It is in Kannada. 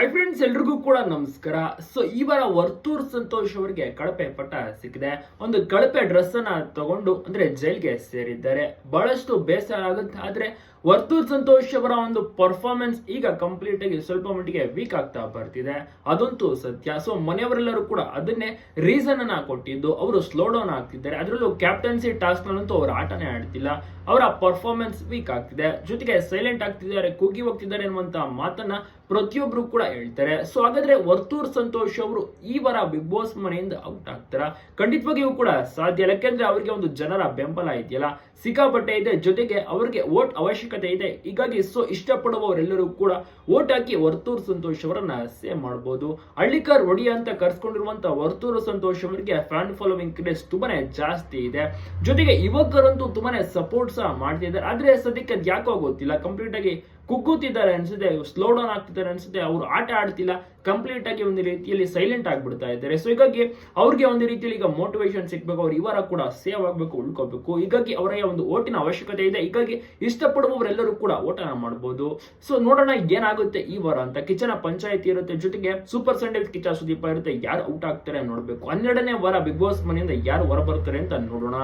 ಹೈ ಫ್ರೆಂಡ್ಸ್ ಎಲ್ರಿಗೂ ಕೂಡ ನಮಸ್ಕಾರ. ಸೊ ಈ ವಾರ ವರ್ತೂರ್ ಸಂತೋಷ್ ಅವರಿಗೆ ಕಳಪೆ ಪಟ್ಟ ಸಿಕ್ಕಿದೆ. ಒಂದು ಕಳಪೆ ಡ್ರೆಸ್ ಅನ್ನ ತಗೊಂಡು, ಅಂದ್ರೆ ಜೈಲ್ಗೆ ಸೇರಿದ್ದಾರೆ. ಬಹಳಷ್ಟು ಬೇಸರ ಆಗುತ್ತೆ. ಆದ್ರೆ ವರ್ತೂರ್ ಸಂತೋಷ್ ಅವರ ಒಂದು ಪರ್ಫಾರ್ಮೆನ್ಸ್ ಈಗ ಕಂಪ್ಲೀಟ್ ಆಗಿ ಸ್ವಲ್ಪ ಮಟ್ಟಿಗೆ ವೀಕ್ ಆಗ್ತಾ ಬರ್ತಿದೆ. ಅದಂತೂ ಸತ್ಯ. ಸೊ ಮನೆಯವರೆಲ್ಲರೂ ಕೂಡ ಅದನ್ನೇ ರೀಸನ್ ಅನ್ನ ಕೊಟ್ಟಿದ್ದು. ಅವರು ಸ್ಲೋ ಡೌನ್ ಆಗ್ತಿದ್ದಾರೆ. ಅದರಲ್ಲೂ ಕ್ಯಾಪ್ಟನ್ಸಿ ಟಾಸ್ಕ್ ನಲ್ಲಂತೂ ಅವರು ಆಟನೇ ಆಡ್ತಿಲ್ಲ. ಅವರ ಪರ್ಫಾರ್ಮೆನ್ಸ್ ವೀಕ್ ಆಗ್ತಿದೆ. ಜೊತೆಗೆ ಸೈಲೆಂಟ್ ಆಗ್ತಿದ್ದಾರೆ ಕುಗ್ಗಿ ಹೋಗ್ತಿದ್ದಾರೆ ಅನ್ನುವಂತ ಮಾತನ್ನ ಪ್ರತಿಯೊಬ್ರು ಕೂಡ ಹೇಳ್ತಾರೆ. ಸೊ ಹಾಗಾದ್ರೆ ವರ್ತೂರ್ ಸಂತೋಷ್ ಅವರು ಈ ವಾರ ಬಿಗ್ ಬಾಸ್ ಮನೆಯಿಂದ ಔಟ್ ಆಗ್ತಾರ? ಖಂಡಿತವಾಗಿಯೂ ಕೂಡ ಸಾಧ್ಯ. ಯಾಕೆಂದ್ರೆ ಅವರಿಗೆ ಒಂದು ಜನರ ಬೆಂಬಲ ಇದೆಯಲ್ಲ. ಸಿಕ್ಕಾಪಟ್ಟೆ ಇದೆ. ಜೊತೆಗೆ ಅವರಿಗೆ ವೋಟ್ ಅವಶ್ಯಕತೆ ಇದೆ. ಹೀಗಾಗಿ ಸೊ ಇಷ್ಟಪಡುವವರೆಲ್ಲರೂ ಕೂಡ ಓಟ್ ಹಾಕಿ ವರ್ತೂರು ಸಂತೋಷ್ ಅವರನ್ನ ಸೇವ್ ಮಾಡಬಹುದು ಹಳ್ಳಿಕಾರ್ ಒಡಿಯ ಅಂತ ಕರ್ಸ್ಕೊಂಡಿರುವಂತ ವರ್ತೂರು ಸಂತೋಷ್ ಅವರಿಗೆ ಫ್ಯಾನ್ ಫಾಲೋವಿಂಗ್ ಕ್ರೇಸ್ ತುಂಬಾನೇ ಜಾಸ್ತಿ ಇದೆ. ಜೊತೆಗೆ ಯುವಕರಂತೂ ತುಂಬಾನೇ ಸಪೋರ್ಟ್ ಸಹ ಮಾಡ್ತಿದ್ದಾರೆ ಆದ್ರೆ ಸದ್ಯಕ್ಕೆ ಯಾಕೋ ಗೊತ್ತಿಲ್ಲ. ಕಂಪ್ಲೀಟ್ ಆಗಿ ಕುಗ್ಗುತ್ತಿದ್ದಾರೆ ಅನ್ಸುತ್ತೆ. ಸ್ಲೋ ಡೌನ್ ಆಗ್ತಿದ್ದಾರೆ ಅನ್ಸುತ್ತೆ. ಅವ್ರು ಆಟ ಆಡ್ತಿಲ್ಲ. ಕಂಪ್ಲೀಟ್ ಆಗಿ ಒಂದು ರೀತಿಯಲ್ಲಿ ಸೈಲೆಂಟ್ ಆಗ್ಬಿಡ್ತಾ ಇದ್ದಾರೆ. ಸೊ ಹೀಗಾಗಿ ಅವ್ರಿಗೆ ಒಂದು ರೀತಿಯಲ್ಲಿ ಈಗ ಮೋಟಿವೇಶನ್ ಸಿಗ್ಬೇಕು. ಅವ್ರು ಇವರ ಕೂಡ ಸೇವ್ ಆಗ್ಬೇಕು, ಉಳ್ಕೋಬೇಕು. ಹೀಗಾಗಿ ಅವರ ಒಂದು ಓಟಿನ ಅವಶ್ಯಕತೆ ಇದೆ. ಹೀಗಾಗಿ ಇಷ್ಟಪಡುವವರೆಲ್ಲರೂ ಕೂಡ ಓಟನ ಮಾಡಬಹುದು ಸೊ ನೋಡೋಣ ಏನಾಗುತ್ತೆ ಈ ವಾರ ಅಂತ. ಕಿಚನ ಪಂಚಾಯತಿ ಇರುತ್ತೆ. ಜೊತೆಗೆ ಸೂಪರ್ ಸಂಡೇ ಕಿಚ್ಚ ಸುದೀಪ ಇರುತ್ತೆ. ಯಾರು ಔಟ್ ಆಗ್ತಾರೆ ನೋಡ್ಬೇಕು. ಹನ್ನೆರಡನೇ ವಾರ ಬಿಗ್ ಬಾಸ್ ಮನೆಯಿಂದ ಯಾರು ಹೊರ ಬರ್ತಾರೆ ಅಂತ ನೋಡೋಣ.